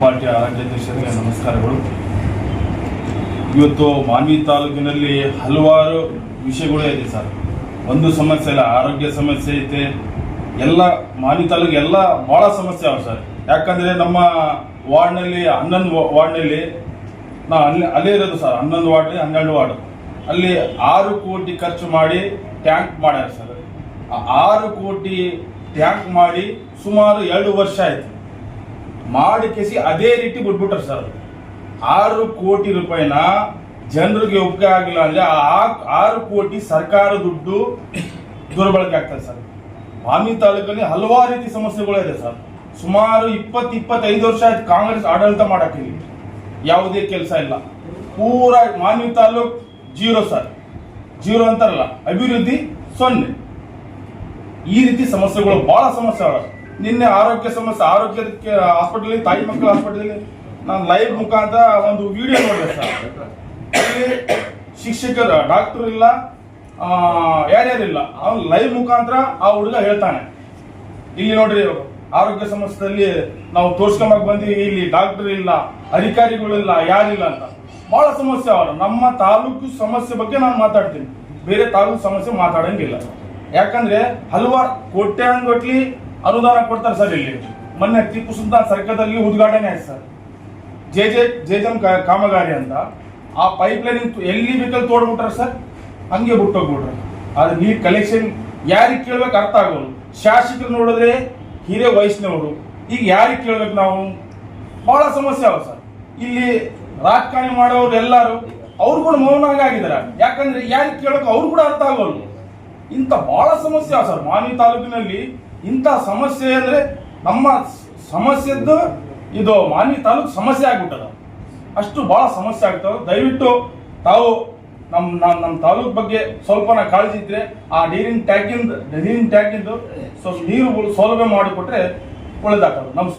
ಪಾರ್ಟಿಯ ರಾಜ್ಯಾಧ್ಯಕ್ಷರಿಗೆ ನಮಸ್ಕಾರಗಳು. ಇವತ್ತು ಮಾನ್ವಿ ತಾಲೂಕಿನಲ್ಲಿ ಹಲವಾರು ವಿಷಯಗಳು ಇದೆ ಸರ್. ಒಂದು ಸಮಸ್ಯೆ ಇಲ್ಲ, ಆರೋಗ್ಯ ಸಮಸ್ಯೆ ಐತೆ. ಎಲ್ಲ ಮಾನ್ವಿ ತಾಲೂಕು ಎಲ್ಲ ಭಾಳ ಸಮಸ್ಯೆ ಅವ ಸರ್. ಯಾಕಂದರೆ ನಮ್ಮ ವಾರ್ಡ್ನಲ್ಲಿ, ಹನ್ನೊಂದು ವಾರ್ಡ್ನಲ್ಲಿ, ನಾ ಅಲ್ಲಿ, ಅಲ್ಲೇ ಇರೋದು ಸರ್, ಹನ್ನೊಂದು ವಾರ್ಡ್, ಹನ್ನೆರಡು ವಾರ್ಡ್. ಅಲ್ಲಿ ಆರು ಕೋಟಿ ಖರ್ಚು ಮಾಡಿ ಟ್ಯಾಂಕ್ ಮಾಡ್ಯಾರ ಸರ್. ಆರು ಕೋಟಿ ಟ್ಯಾಂಕ್ ಮಾಡಿ ಸುಮಾರು ಎರಡು ವರ್ಷ ಆಯ್ತು. ಮಾಡಿ ಕೆಸಿ ಅದೇ ರೀತಿ ಬಿಟ್ಬಿಟ್ರು ಸರ್. ಆರು ಕೋಟಿ ರೂಪಾಯಿನ ಜನರಿಗೆ ಒಪ್ಪಿಗೆ ಆಗಿಲ್ಲ ಅಂದ್ರೆ ಆರು ಕೋಟಿ ಸರ್ಕಾರ ದುಡ್ಡು ದುರ್ಬಳಕೆ ಆಗ್ತದೆ ಸರ್. ಬಾಮಿ ತಾಲೂಕಲ್ಲಿ ಹಲವಾರು ರೀತಿ ಸಮಸ್ಯೆಗಳು ಇದೆ ಸರ್. ಸುಮಾರು ಇಪ್ಪತ್ತು, ಇಪ್ಪತ್ತೈದು ವರ್ಷ ಆಯ್ತು ಕಾಂಗ್ರೆಸ್ ಆಡಳಿತ ಮಾಡಕ್ಕೆ ಯಾವುದೇ ಕೆಲಸ ಇಲ್ಲ. ಪೂರ Manvi taluk zero sir. Zero ಅಂತಾರಲ್ಲ, ಅಭಿವೃದ್ಧಿ ಸೊನ್ನೆ. ಈ ರೀತಿ ಸಮಸ್ಯೆಗಳು ಬಹಳ ಸಮಸ್ಯೆ ನಿನ್ನೆ ಆರೋಗ್ಯ ಸಮಸ್ಯೆ ಆರೋಗ್ಯಕ್ಕೆ ಹಾಸ್ಪಿಟಲ್ ತಾಯಿ ಮಕ್ಕಳ ಹಾಸ್ಪಿಟಲ್ ನಾನು ಲೈವ್ ಮುಖಾಂತರ ಒಂದು ವಿಡಿಯೋ ನೋಡಿದೆ ಸರ್. ಅಲ್ಲಿ ಶಿಕ್ಷಕರು ಡಾಕ್ಟರ್ ಇಲ್ಲ ಯಾರ್ಯಾರಿಲ್ಲ ಅವ್ನು ಲೈವ್ ಮುಖಾಂತರ ಆ ಹುಡುಗ ಹೇಳ್ತಾನೆ. ಇಲ್ಲಿ ನೋಡ್ರಿ, ಆರೋಗ್ಯ ಸಮಸ್ಯೆಯಲ್ಲಿ ನಾವು ತೋರ್ಸ್ಕೊಂಬಕ್ ಬಂದು ಇಲ್ಲಿ ಡಾಕ್ಟರ್ ಇಲ್ಲ ಅಧಿಕಾರಿಗಳಿಲ್ಲ ಯಾರಿಲ್ಲ ಅಂತ. ಬಹಳ ಸಮಸ್ಯೆ ಅವರು. ನಮ್ಮ ತಾಲೂಕು ಸಮಸ್ಯೆ ಬಗ್ಗೆ ನಾನು ಮಾತಾಡ್ತೀನಿ. ಬೇರೆ ತಾಲೂಕು ಸಮಸ್ಯೆ ಮಾತಾಡಂಗಿಲ್ಲ. ಯಾಕಂದ್ರೆ ಹಲವಾರು ಕೋಟ್ಯಾಂಗಟ್ಲಿ ಅನುದಾನ ಕೊಡ್ತಾರೆ ಸರ್ ಇಲ್ಲಿ. ಮೊನ್ನೆ ಟಿಪ್ಪು ಸುಲ್ತಾನ್ ಸರ್ಕಲ್ದಲ್ಲಿ ಉದ್ಘಾಟನೆ ಆಯ್ತು ಸರ್. ಜೆ ಜೆ ಜೆ ಜಮ್ ಕಾಮಗಾರಿ ಅಂತ. ಆ ಪೈಪ್ ಲೈನ್ ಎಲ್ಲಿ ಬೇಕಲ್ಲಿ ತೋಡ್ಬಿಟ್ರೆ ಸರ್? ಹಂಗೆ ಬಿಟ್ಟೋಗ್ಬಿಟ್ರೆ. ಆದ್ರೆ ನೀರು ಕಲೆಕ್ಷನ್ ಯಾರಿಗೆ ಕೇಳ್ಬೇಕು ಅರ್ಥ ಆಗೋದು ಶಾಸಕರು ನೋಡಿದ್ರೆ ಹಿರಿಯ ವಯಸ್ಸಿನವರು ಈಗ ಯಾರಿಗೆ ಕೇಳ್ಬೇಕು ನಾವು? ಬಹಳ ಸಮಸ್ಯೆ ಅವ ಸರ್. ಇಲ್ಲಿ ರಾಜಕಾರಣಿ ಮಾಡೋರು ಎಲ್ಲರೂ ಅವ್ರು ಕೂಡ ಮೌನ ಆಗಿದ್ದಾರೆ. ಯಾಕಂದ್ರೆ ಯಾರಿಗೆ ಕೇಳೋಕೆ ಅವ್ರು ಕೂಡ ಅರ್ಥ ಆಗೋಲ್ಲ. ಇಂಥ ಬಹಳ ಸಮಸ್ಯೆ ಅವ ಸರ್. ಮಾನಿ ತಾಲೂಕಿನಲ್ಲಿ ಇಂಥ ಸಮಸ್ಯೆ ಅಂದ್ರೆ ನಮ್ಮ ಸಮಸ್ಯೆದ್ದು ಇದು ಮಾನ್ಯ ತಾಲೂಕು ಸಮಸ್ಯೆ ಆಗ್ಬಿಟ್ಟದ. ಅಷ್ಟು ಬಹಳ ಸಮಸ್ಯೆ ಆಗ್ತದೆ ದಯವಿಟ್ಟು ತಾವು ನಮ್ಮ ನಮ್ಮ ನಮ್ಮ ತಾಲೂಕು ಬಗ್ಗೆ ಸ್ವಲ್ಪ ಕಾಳಜಿ ಇದ್ರೆ ಆ ನೀರಿನ ಟ್ಯಾಂಕಿಂದ ನೀರಿನ ಟ್ಯಾಂಕಿಂದು ಸ್ವಲ್ಪ ನೀರು ಸೌಲಭ್ಯ ಮಾಡಿಕೊಟ್ರೆ ಒಳ್ಳೇದಾಗ್ತದೆ. ನಮಸ್ಕಾರ.